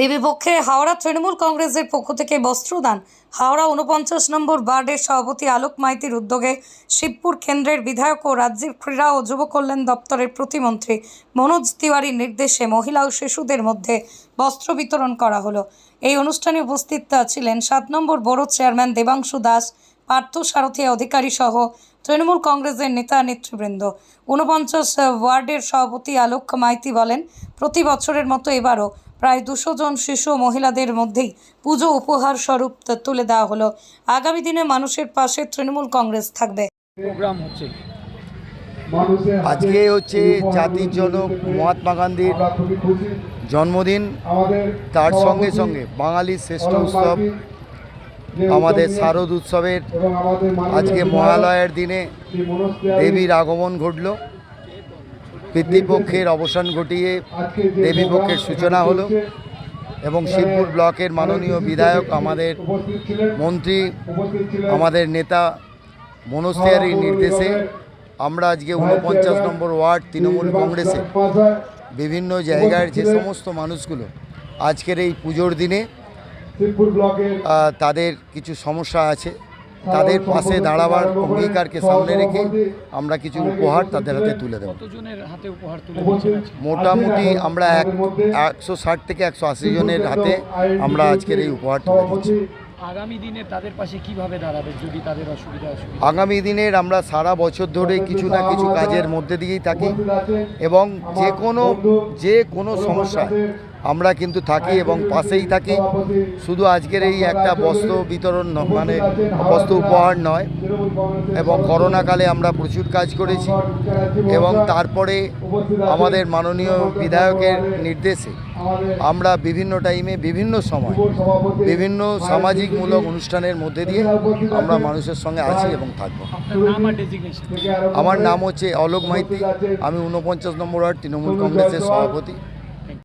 দেবীপক্ষে হাওড়া তৃণমূল কংগ্রেসের পক্ষ থেকে বস্ত্রদান। হাওড়া উনপঞ্চাশ নম্বর ওয়ার্ডের সভাপতি আলোক মাইতির উদ্যোগে শিবপুর কেন্দ্রের বিধায়ক ও রাজ্যের ক্রীড়া ও যুব কল্যাণ দপ্তরের প্রতিমন্ত্রী মনোজ তিওয়ারির নির্দেশে মহিলা ও শিশুদের মধ্যে বস্ত্র বিতরণ করা হলো। এই অনুষ্ঠানে উপস্থিত ছিলেন সাত নম্বর বড় চেয়ারম্যান দেবাংশু দাস, পার্থ সারথী অধিকারী সহ তৃণমূল কংগ্রেসের নেতা নেতৃবৃন্দ। ঊনপঞ্চাশ ওয়ার্ডের সভাপতি আলোক মাইতি বলেন, প্রতি বছরের মতো এবারও প্রায় দুশো জন শিশু মহিলাদের মধ্যেই পুজো উপহার স্বরূপ তুলে দেওয়া হলো। আগামী দিনে মানুষের পাশে তৃণমূল কংগ্রেস থাকবে। প্রোগ্রাম হচ্ছে। আজকে হচ্ছে জাতির জনক মহাত্মা গান্ধীর জন্মদিন। তার সঙ্গে সঙ্গে বাঙালির শ্রেষ্ঠ উৎসব আমাদের শারদ উৎসবের আজকে মহালয়ের দিনে দেবীর আগমন ঘটল। পিতৃপক্ষের অবসান ঘটিয়ে দেবীপক্ষের সূচনা হলো এবং শিবপুর ব্লকের মাননীয় বিধায়ক আমাদের মন্ত্রী, আমাদের নেতা মনোজ তিওয়ারির নির্দেশে আমরা আজকে ঊনপঞ্চাশ নম্বর ওয়ার্ড তৃণমূল কংগ্রেসে বিভিন্ন জায়গার যে সমস্ত মানুষগুলো আজকের এই পুজোর দিনে তাদের কিছু সমস্যা আছে। তাদের পাশে দাঁড়াবার অঙ্গীকারকে সামনে রেখে আমরা কিছু উপহার তাদের হাতে তুলে দেব? মোটামুটি আমরা এক একশো ষাট থেকে একশো আশি জনের হাতে আমরা আজকের এই উপহার তুলে দিচ্ছি। আগামী দিনে তাদের পাশে কীভাবে দাঁড়াবে যদি তাদের অসুবিধা আগামী দিনের আমরা সারা বছর ধরে কিছু না কিছু কাজের মধ্যে দিয়েই থাকি এবং যে কোনো যে কোনো সমস্যায় আমরা কিন্তু থাকি এবং পাশেই থাকি। শুধু আজকের এই একটা বস্ত্র বিতরণ মানে বস্ত্র উপহার নয়, এবং করোনাকালে আমরা প্রচুর কাজ করেছি এবং তারপরে আমাদের মাননীয় বিধায়কের নির্দেশে আমরা বিভিন্ন টাইমে বিভিন্ন সময় বিভিন্ন সামাজিকমূলক অনুষ্ঠানের মধ্যে দিয়ে আমরা মানুষের সঙ্গে আছি এবং থাকব। আমার নাম হচ্ছে অলোক মাইতি, আমি ঊনপঞ্চাশ নম্বর ওয়ার্ড তৃণমূল কংগ্রেসের সভাপতি।